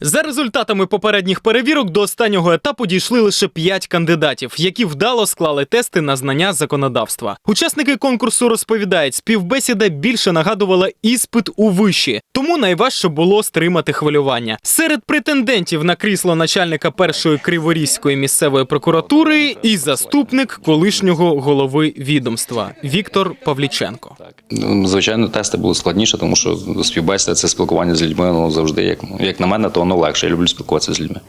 За результатами попередніх перевірок до останнього етапу дійшли лише 5 кандидатів, які вдало склали тести на знання законодавства. Учасники конкурсу розповідають, співбесіда більше нагадувала іспит у виші, тому найважче було стримати хвилювання. Серед претендентів на крісло начальника першої криворізької місцевої прокуратури і заступник колишнього голови відомства Віктор Павліченко. Ну, Звичайно, тести були складніше, тому що співбесіда це спілкування з людьми ну, завжди, як, як на мене, то воно легше. Я люблю спілкуватися з людьми.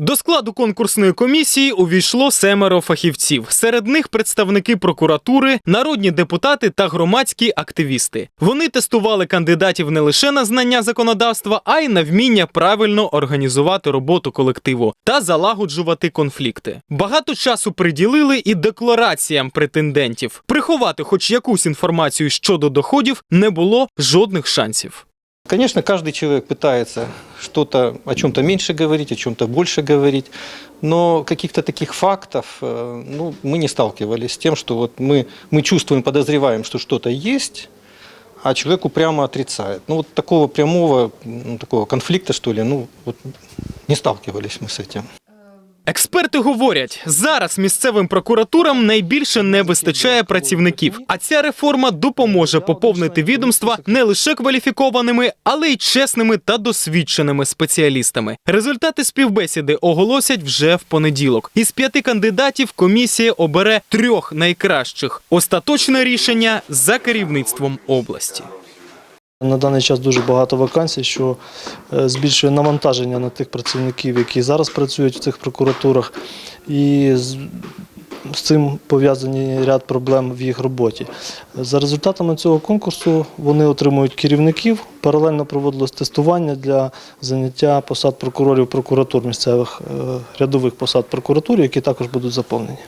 До складу конкурсної комісії увійшло семеро фахівців. Серед них представники прокуратури, народні депутати та громадські активісти. Вони тестували кандидатів не лише на знання законодавства, а й на вміння правильно організувати роботу колективу та залагоджувати конфлікти. Багато часу приділили і деклараціям претендентів. Приховати хоч якусь інформацію щодо доходів не було жодних шансів. Конечно, каждый человек пытается что-то о чем-то меньше говорить, о чем-то больше говорить, но каких-то таких фактов э, ну, мы не сталкивались с тем, что вот мы, мы чувствуем, подозреваем, что что-то есть, а человек упрямо отрицает. Ну вот такого прямого, ну, такого конфликта, что ли, ну вот не сталкивались мы с этим. Експерти говорять, зараз місцевим прокуратурам найбільше не вистачає працівників, а ця реформа допоможе поповнити відомства не лише кваліфікованими, але й чесними та досвідченими спеціалістами. Результати співбесіди оголосять вже в понеділок. Із п'яти кандидатів комісія обере трьох найкращих. Остаточне рішення за керівництвом області. На даний час дуже багато вакансій, що е, збільшує навантаження на тих працівників, які зараз працюють в цих прокуратурах, і з, цим пов'язані ряд проблем в їх роботі. За результатами цього конкурсу вони отримують керівників. Паралельно проводилось тестування для заняття посад прокурорів прокуратур місцевих е, рядових посад прокуратур, які також будуть заповнені.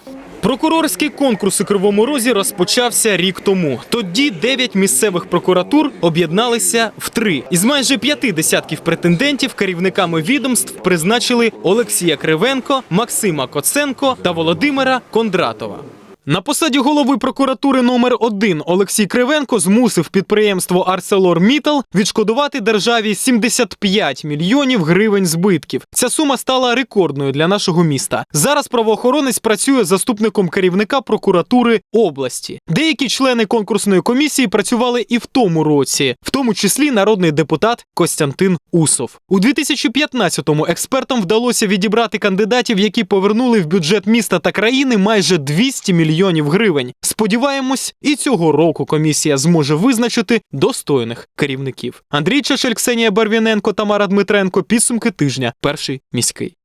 Прокурорський конкурс у Кривому Розі розпочався рік тому. Тоді дев'ять місцевих прокуратур об'єдналися в три. Із майже п'яти десятків претендентів керівниками відомств призначили Олексія Кривенко, Максима Коценко та Володимира Кондратова. На посаді голови прокуратури номер 1 Олексій Кривенко змусив підприємство Арселор Мітал відшкодувати державі 75 мільйонів гривень збитків. Ця сума стала рекордною для нашого міста. Зараз правоохоронець працює заступником керівника прокуратури області. Деякі члени конкурсної комісії працювали і в тому році, в тому числі народний депутат Костянтин Усов. У 2015-му експертам вдалося відібрати кандидатів, які повернули в бюджет міста та країни майже 200 мільйонів гривень. Сподіваємось, і цього року комісія зможе визначити достойних керівників. Андрій Чешель, Ксенія Барвіненко, Тамара Дмитренко. Підсумки тижня. Перший міський.